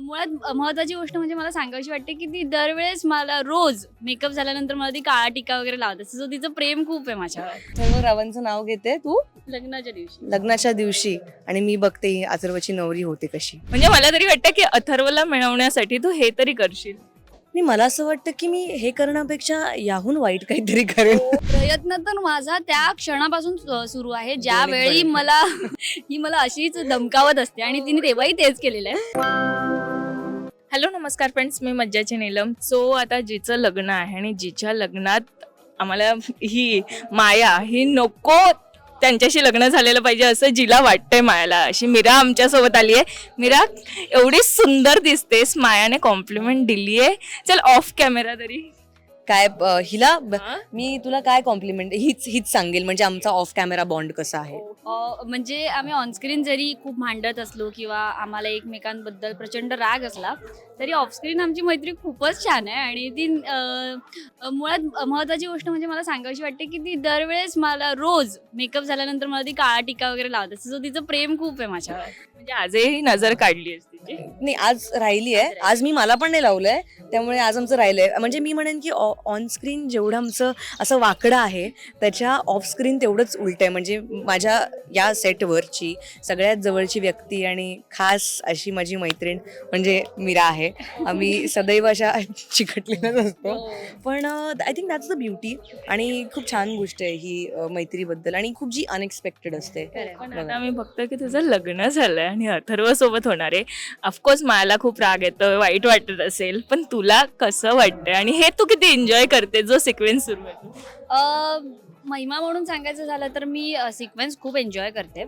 मुळात महत्वाची गोष्ट म्हणजे मला सांगायची वाटते की ती दरवेळेस मला रोज मेकअप झाल्यानंतर मला ती काळा टिका वगैरे लावत असते. सो तिचं प्रेम खूप आहे माझ्यावर. सर्व रावांचं नाव घेते तू? लग्नाच्या दिवशी. लग्नाच्या दिवशी. आणि मी बघते ही अथर्वची नवरी होते कशी. म्हणजे मला तरी वाटतं की अथर्वला मिळवण्यासाठी तू हे तरी करशील. आणि मला असं वाटतं की मी हे करण्यापेक्षा याहून वाईट काहीतरी करेन. प्रयत्न तर माझा त्या क्षणापासून सु- सुरू आहे. ज्या दोन्ही वेळी पण. मला ही मला अशीच धमकावत असते आणि तिने तेव्हाही तेच केलेलं आहे. हॅलो नमस्कार फ्रेंड्स मी मज्जाची नीलम. सो आता जिचं लग्न आहे आणि जिच्या लग्नात आम्हाला ही माया ही नको त्यांच्याशी लग्न झालेलं पाहिजे असं जिला वाटतंय मायाला. अशी मीरा आमच्यासोबत आली आहे. मीरा एवढी सुंदर दिसतेस. मायाने कॉम्प्लिमेंट दिली आहे चल ऑफ कॅमेरा तरी. काय अं, हिला हा? मी तुला काय कॉम्प्लिमेंट हीच हीच सांगेल. म्हणजे आमचा ऑफ कॅमेरा बॉन्ड कसा आहे. अ, म्हणजे आम्ही ऑनस्क्रीन जरी खूप भांडत असलो किंवा आम्हाला एकमेकांबद्दल प्रचंड राग असला तरी ऑफस्क्रीन आमची मैत्री खूपच छान आहे. आणि ती अ, मुळात महत्वाची गोष्ट म्हणजे मला सांगायची वाटते की ती दरवेळेस मला रोज मेकअप झाल्यानंतर मला ती काळा टिका वगैरे लावत असते. सो तिचं प्रेम खूप आहे माझ्यावर. म्हणजे आजही नजर काढली आहे नाही आज राहिली आहे. आज मी मला पण नाही लावलंय. त्यामुळे आज आमचं राहिलंय. म्हणजे मी म्हणेन की ऑन स्क्रीन जेवढं आमचं असं वाकडं आहे त्याच्या ऑफ स्क्रीन तेवढंच उलट आहे. म्हणजे माझ्या या सेटवरची सगळ्यात जवळची व्यक्ती आणि खास अशी माझी मैत्रीण म्हणजे मीरा आहे. आम्ही सदैव अशा चिकटलेल्याच असतो. पण I think that's the beauty आणि खूप छान गोष्ट आहे ही मैत्रीबद्दल आणि खूप जी अनएक्सपेक्टेड असते. पण आता मी बघतो की तुझं लग्न झालंय आणि अथर्व सोबत होणार आहे. ऑफकोर्स मला खूप राग येतो वाईट वाटत असेल पण तुला कसं वाटतंय? आणि हे तू किती एन्जॉय करते जो सिक्वेन्स सुरू आहे? महिमा म्हणून सांगायचं झालं तर मी सिक्वेन्स खूप एन्जॉय करते.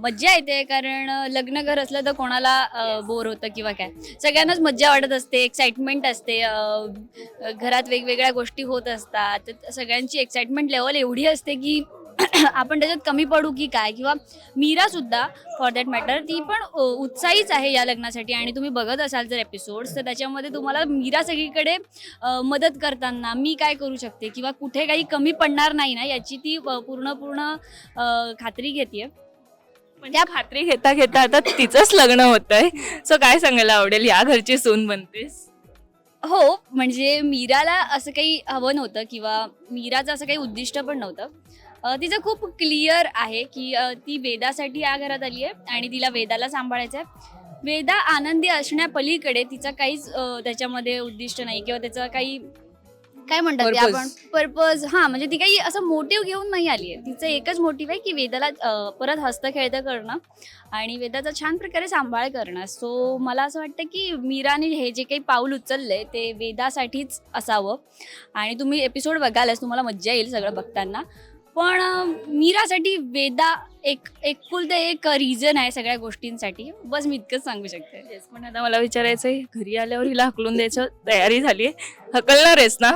मज्जा येते कारण लग्न घर असलं तर कोणाला बोर होतं किंवा काय. सगळ्यांनाच मज्जा वाटत असते एक्साइटमेंट असते घरात वेगवेगळ्या गोष्टी होत असतात सगळ्यांची एक्साइटमेंट लेवल एवढी असते की आपण त्याच्यात कमी पडू की काय? किंवा मीरा सुद्धा फॉर दॅट मॅटर ती पण उत्साहीच आहे या लग्नासाठी. आणि तुम्ही बघत असाल जर एपिसोड्स तर त्याच्यामध्ये तुम्हाला मीरा सगळीकडे मदत करताना मी काय करू शकते? किंवा कुठे काही कमी पडणार नाही ना याची ती पूर्ण पूर्ण खात्री घेते पण त्या खात्री घेता घेता आता तिचंच लग्न होतंय. सो काय सांगायला आवडेल? या घरची सून बनतेस हो म्हणजे मीराला असं काही हवं नव्हतं किंवा मीराचं असं काही उद्दिष्ट पण नव्हतं. तिचं खूप क्लिअर आहे की ती वेदासाठी या घरात आली आहे आणि तिला वेदाला सांभाळायचं आहे वेदा आनंदी असण्यापलीकडे तिचा काहीच त्याच्यामध्ये उद्दिष्ट नाही किंवा त्याचं काही काय म्हणतात ते. आपण? पर्पज हा म्हणजे ती काही असं मोटिव्ह घेऊन नाही आली आहे. तिचं एकच मोटिव्ह आहे की वेदाला परत हस्त खेळतं करणं आणि वेदाचा छान प्रकारे सांभाळ करणं. सो मला असं वाटतं की मीराने हे जे काही पाऊल उचललंय ते वेदासाठीच असावं. आणि तुम्ही एपिसोड बघालच तुम्हाला मज्जा येईल सगळं बघताना. पण मीरासाठी वेदा एक एकुलते एक रिझन आहे सगळ्या गोष्टींसाठी. बस मी इतकंच सांगू शकते. पण आता मला विचारायचंय घरी आल्यावर हिला हकलून द्यायचं तयारी झाली हकलणार आहेस ना?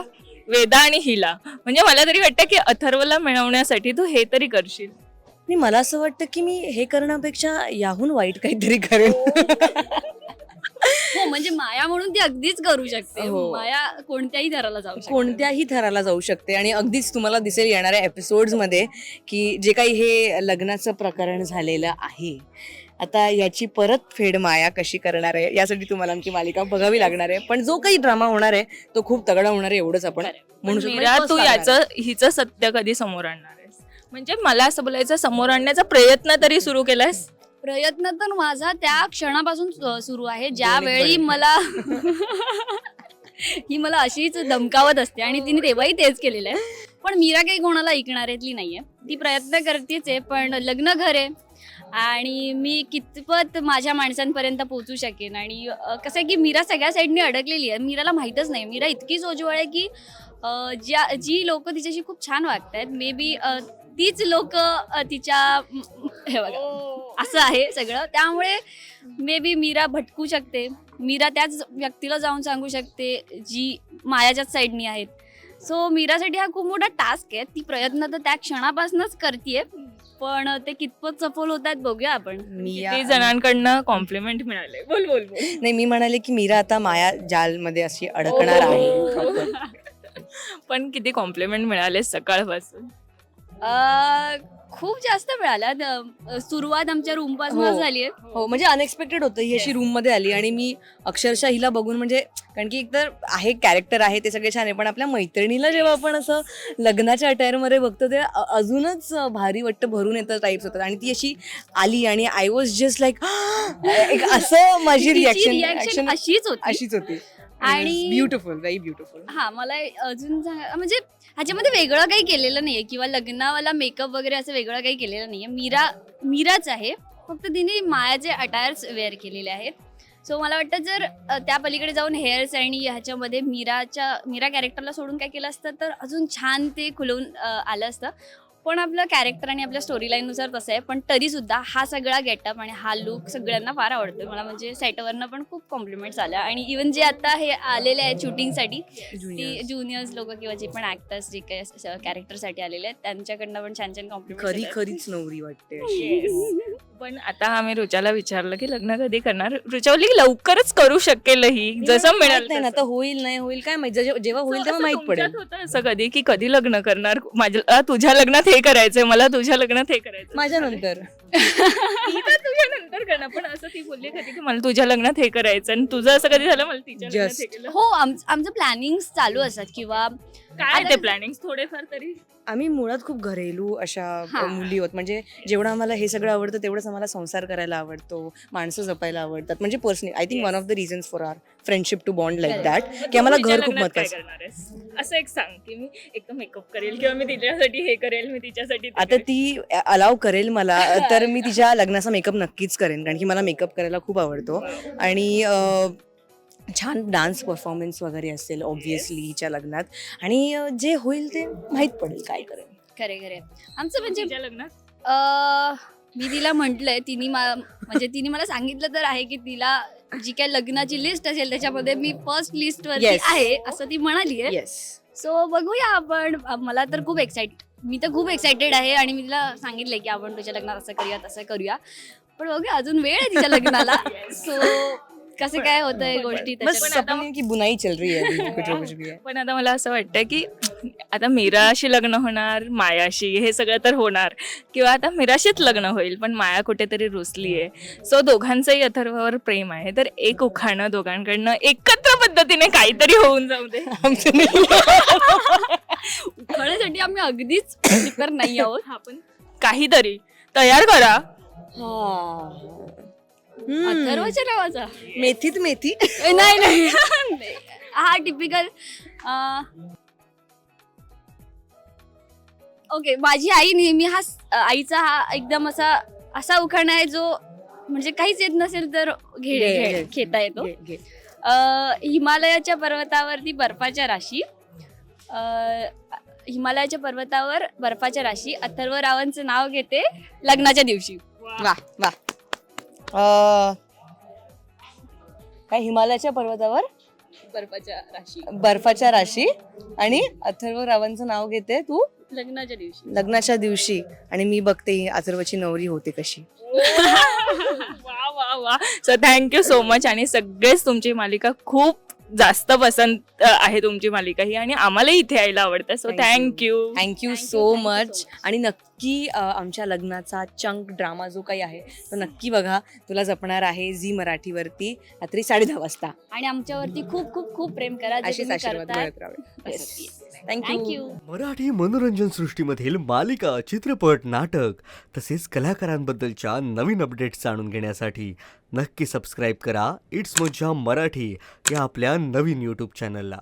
वेदा आणि हिला. म्हणजे मला तरी वाटतं की अथर्वला मिळवण्यासाठी तू हे तरी करशील. आणि मला असं वाटतं की मी हे करण्यापेक्षा याहून वाईट काहीतरी करेन. हो म्हणजे माया म्हणून ती अगदीच करू शकते. हो. माया कोणत्याही दराला जाऊ शकते. कोणत्याही थराला जाऊ शकते. आणि अगदीच तुम्हाला दिसेल येणाऱ्या एपिसोड्समध्ये की जे काही हे लग्नाचं प्रकरण झालेलं आहे. आता याची परत फेड माया कशी करणार आहे यासाठी तुम्हाला आमची मालिका बघावी लागणार आहे. पण जो काही ड्रामा होणार आहे तो खूप तगडा होणार आहे एवढंच आपण म्हणू शकतो. मीरा म्हणजे तू आहे. याचं हिचं सत्य कधी समोर आणणार आहेस? म्हणजे मला असं बोलायचं समोर आणण्याचा प्रयत्न तरी सुरू केलायस? प्रयत्न तर माझा त्या क्षणापासून सुरू आहे. ज्या दोन्ही वेळी पण. मला ही मला अशीच धमकावत असते आणि तिने तेव्हाही तेच केलेलं आहे. पण मीरा काही कोणाला ऐकणाऱ्यातली नाहीये. ती प्रयत्न करतेच आहे पण लग्न घर आहे. आणि मी कितपत माझ्या माणसांपर्यंत पोहोचू शकेन? आणि कसं आहे की मीरा सगळ्या साईडनी अडकलेली आहे. मीराला माहीतच नाही. मीरा इतकी सोजवळ आहे की ज्या जी लोक तिच्याशी खूप छान वागत आहेत मे बी तीच लोक तिच्या हे बघा. असं आहे सगळं. त्यामुळे मे बी मीरा भटकू शकते. मीरा त्याच व्यक्तीला जाऊन सांगू शकते जी मायाच्याच साईडनी आहेत. सो मीरासाठी हा खूप मोठा टास्क आहे. ती प्रयत्न तर त्या क्षणापासूनच करते पण ते कितपत सफल होत आहेत बघूया आपण. किती जणांकडनं कॉम्प्लिमेंट मिळाले बोल बोल बोल. नाही मी म्हणाले की मीरा आता माया जालमध्ये अशी अडकणार आहे. पण किती कॉम्प्लिमेंट मिळाले सकाळपासून. अं, खूप जास्त मिळाल्या सुरुवात आमच्या रूमपासून हो. झाली हो म्हणजे अनएक्सपेक्टेड होतं. ही अशी रूममध्ये आली आणि मी अक्षरशः हिला बघून म्हणजे कारण की एकतर आहे कॅरेक्टर आहे ते सगळे छान आहे पण आपल्या मैत्रिणीला जेव्हा आपण असं लग्नाच्या अटायरमध्ये बघतो ते अजूनच भारी वाटतं भरून येतं टाईप्स होतात. आणि ती अशी आली आणि आय वॉज जस्ट लाईक एक असं माझी रिॲक्शन अशीच होती. अशीच होती. आणि- ब्युटिफुल व्हेरी ब्युटिफुल हा मला अजून म्हणजे ह्याच्यामध्ये वेगळं काही केलेलं नाहीये. किंवा लग्नावाला मेकअप वगैरे असं वेगळं काही केलेलं नाहीये. मीरा मीराच आहे. फक्त तिने मायाचे अटायर्स वेअर केलेले आहेत. सो मला वाटतं जर त्या पलीकडे जाऊन हेअर्स आणि ह्याच्यामध्ये मीराच्या मीरा कॅरेक्टरला सोडून काय केलं असतं तर अजून छान ते खुलवून आलं असतं. पण आपलं कॅरेक्टर आणि आपल्या स्टोरी लाईननुसार तसं आहे पण तरी सुद्धा हा सगळा गेटअप आणि हा लुक सगळ्यांना फार आवडतो मला म्हणजे सेटवरनं पण खूप कॉम्प्लिमेंट्स आल्या आणि इवन जे आता हे आलेले आहेत शूटिंगसाठी ती ज्युनियर्स लोक किंवा जे पण ऍक्टर्स जे काही कॅरेक्टरसाठी आलेले आहेत त्यांच्याकडनं पण छान छान खरी कॉम्प्लिमेंट खरीच नवरी वाटते. पण आता आम्ही रुचाला विचारलं की लग्न कधी करणार? की लवकरच करू शकेलही जसं माहीत मिळेल नाही ना. आता होईल नाही होईल काय माहीत? जे- जेव्हा होईल तेव्हा माहीत पडेल. होतं असं कधी की कधी लग्न करणार? माझ्या तुझ्या लग्नात हे करायचंय मला तुझ्या लग्नात हे करायचं माझ्या नंतर तुझ्या नंतर करणार पण असं ती बोलली कधी की मला तुझ्या लग्नात हे करायचं आणि तुझं असं कधी झालं मला तिच्या लग्नात हे Just. केलं? हो आम- आमचं प्लॅनिंग चालू असतात किंवा काय आता- ते प्लॅनिंग थोडेफार तरी? आम्ही मुळात खूप घरेलू अशा. मुली होत. म्हणजे जेवढं आम्हाला हे सगळं आवडतं तेवढंच आम्हाला संसार करायला आवडतो. माणसं जपायला आवडतात. म्हणजे personally I think one of the reasons for our friendship to bond like that की आम्हाला घर खूप आहेस? असं एक सांग की मी. एकदम मेकअप करेल किंवा मी तिच्यासाठी हे करेल मी तिच्यासाठी आता. ती अलाव करेल मला तर मी तिच्या लग्नाचा मेकअप नक्कीच करेन. कारण की मला मेकअप करायला खूप आवडतो. आणि छान डान्स परफॉर्मन्स वगैरे असेल ऑब्व्हियसली हिच्या लग्नात. आणि जे होईल ते माहीत पडेल काय करेल. खरे खरे. आमचं म्हणजे लग्नात? अ, मी तिला म्हंटलय तिने मा- म्हणजे तिने मला सांगितलं तर आहे की तिला जी काय लग्नाची लिस्ट असेल त्याच्यामध्ये मी फर्स्ट लिस्ट वरती Yes. आहे असं ती म्हणाली आहे येस सो बघूया आपण. मला तर खूप एक्साइट मी तर खूप एक्साइटेड आहे आणि मी तिला सांगितलंय की आपण तुझ्या लग्नात असं करूया तसं करूया. पण बघूया अजून वेळ आहे तिच्या लग्नाला. सो कसं काय होतंय गोष्टी बस त्याच्यात. पण आता- सपने की बुनाई चल रही है अभी कुछ और कुछ भी है. पण आता मला असं वाटतं की आता मीराशी लग्न होणार मायाशी हे सगळं तर होणार. किंवा आता मीराशीच लग्न होईल पण माया कुठेतरी रुसली आहे. सो दोघांचंही अथर्वावर प्रेम आहे. तर एक उखाणं दोघांकडनं एकत्र पद्धतीने काहीतरी होऊन जाऊ दे. आमचं नाही. उखाण्यासाठी आम्ही अगदीच प्रिपेअर नाही आहोत. हा पण काहीतरी तयार करा. हा. अथर्वच्या नावाचा. मेथीत मेथी. ए, नाही नाही. हा टिपिकल ओके माझी आई नेहमी हा स- आईचा हा एकदम असा असा उखाणा आहे जो म्हणजे काहीच येत नसेल तर घे घे, घे- घे. घेता येतो. घे, घे. अ, हिमालयाच्या पर्वतावरती बर्फाच्या राशी अ, हिमालयाच्या पर्वतावर बर्फाच्या राशी अथर्व रावांचं नाव घेते लग्नाच्या दिवशी. वा वा. काय हिमालयाच्या पर्वतावर? बर्फाच्या राशी. बर्फाच्या राशी. आणि अथर्व रावांचं नाव घेते तू? लग्नाच्या दिवशी. लग्नाच्या दिवशी. आणि मी बघते ही अथर्वची नवरी होते कशी. वा वा वा. सो थँक्यू सो मच आणि सगळेच तुमची मालिका खूप जास्त पसंत आहे तुमची मालिका ही. आणि आम्हाला इथे यायला आवडतं. So Thank you. Thank you thank you so much. आणि नक्की अं, आमच्या लग्नाचा चंक ड्रामा जो काही आहे तो नक्की बघा. तुला जपणार आहे झी मराठीवरती रात्री साडे दहा वाजता. आणि आमच्यावरती खूप खूप खूप प्रेम करा आशीर्वाद. मिळत राहावे. थँक्यू थँक्यू मराठी मनोरंजन सृष्टीमधील मालिका चित्रपट नाटक तसेच कलाकारांबद्दलच्या नवीन अपडेट्स जाणून घेण्यासाठी नक्की सबस्क्राईब करा. इट्स मज्जा मराठी या आपल्या नवीन यूट्यूब चॅनलला